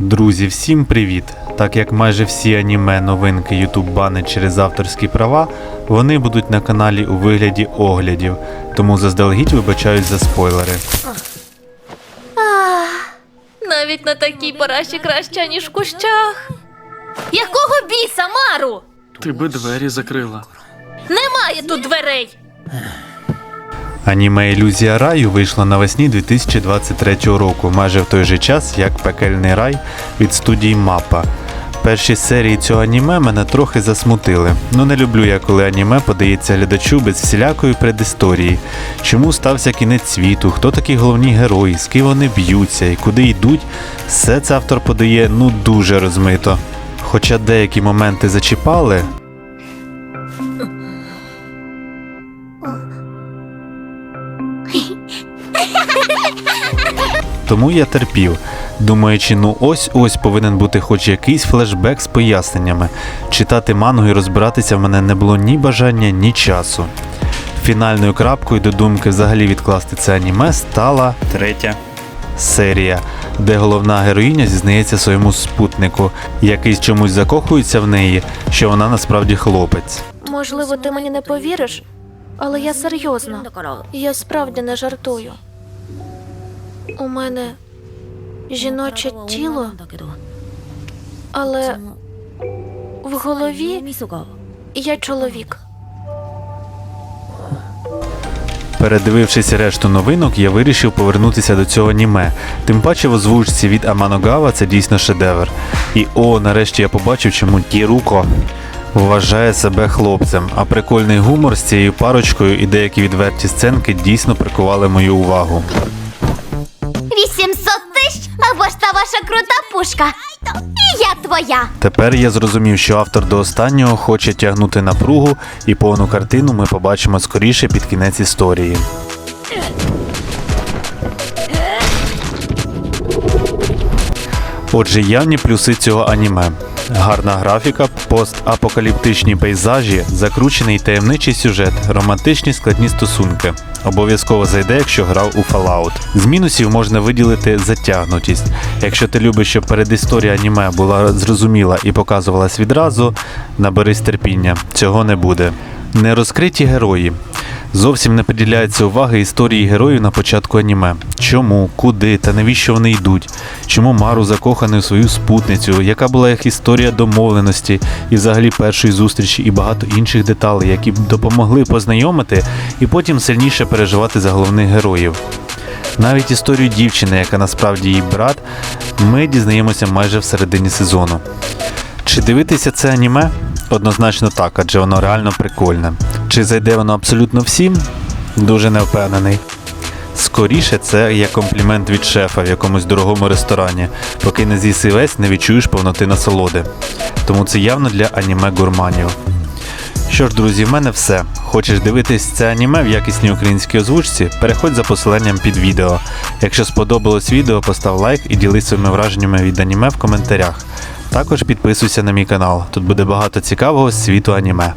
Друзі, всім привіт! Так як майже всі аніме новинки YouTube банить через авторські права, вони будуть на каналі у вигляді оглядів, тому заздалегідь вибачаюсь за спойлери. Навіть на такій параші краще, ніж в кущах. Якого біса, Мару? Ти би двері закрила. Немає тут дверей. Аніме Ілюзія раю вийшла навесні 2023 року, майже в той же час, як Пекельний рай від студії Мапа. Перші серії цього аніме мене трохи засмутили. Ну не люблю я, коли аніме подається глядачу без всілякої предісторії. Чому стався кінець світу, хто такі головні герої, з ким вони б'ються і куди йдуть, все це автор подає ну дуже розмито. Хоча деякі моменти зачіпали, Тому я терпів, думаючи, ну ось ось повинен бути хоч якийсь флешбек з поясненнями. Читати мангу і розбиратися в мене не було ні бажання, ні часу. Фінальною крапкою до думки взагалі відкласти це аніме стала Третя. серія, де головна героїня зізнається своєму спутнику, який чомусь закохується в неї, що вона насправді хлопець. Можливо, ти мені не повіриш, але я серйозно. Я справді не жартую. У мене жіноче тіло, але в голові я чоловік. Передивившись решту новинок, я вирішив повернутися до цього аніме. Тим паче в озвучці від Аманогава це дійсно шедевр. І о, нарешті я побачив, чому Кіруко вважає себе хлопцем. А прикольний гумор з цією парочкою і деякі відверті сценки дійсно прикували мою увагу. 800 тисяч або ж та ваша крута пушка. І я твоя. Тепер я зрозумів, що автор до останнього хоче тягнути напругу, і повну картину ми побачимо скоріше під кінець історії. Отже, явні плюси цього аніме. Гарна графіка, постапокаліптичні пейзажі, закручений таємничий сюжет, романтичні складні стосунки. Обов'язково зайде, якщо грав у Fallout. З мінусів можна виділити затягнутість. Якщо ти любиш, щоб передісторія аніме була зрозуміла і показувалась відразу, наберись терпіння. Цього не буде. Нерозкриті герої. Зовсім не приділяється уваги історії героїв на початку аніме. Чому, куди та навіщо вони йдуть? Чому Мару закоханий у свою спутницю? Яка була їх історія домовленості і взагалі першої зустрічі, і багато інших деталей, які допомогли познайомити і потім сильніше переживати за головних героїв. Навіть історію дівчини, яка насправді її брат, ми дізнаємося майже в середині сезону. Чи дивитися це аніме? Однозначно так, адже воно реально прикольне. Чи зайде воно абсолютно всім? Дуже не впевнений. Скоріше це є комплімент від шефа в якомусь дорогому ресторані. Поки не з'їси весь, не відчуєш повноти насолоди. Тому це явно для аніме гурманів. Що ж, друзі, в мене все. Хочеш дивитись це аніме в якісній українській озвучці? Переходь за посиланням під відео. Якщо сподобалось відео, постав лайк і ділись своїми враженнями від аніме в коментарях. Також підписуйся на мій канал. Тут буде багато цікавого світу аніме.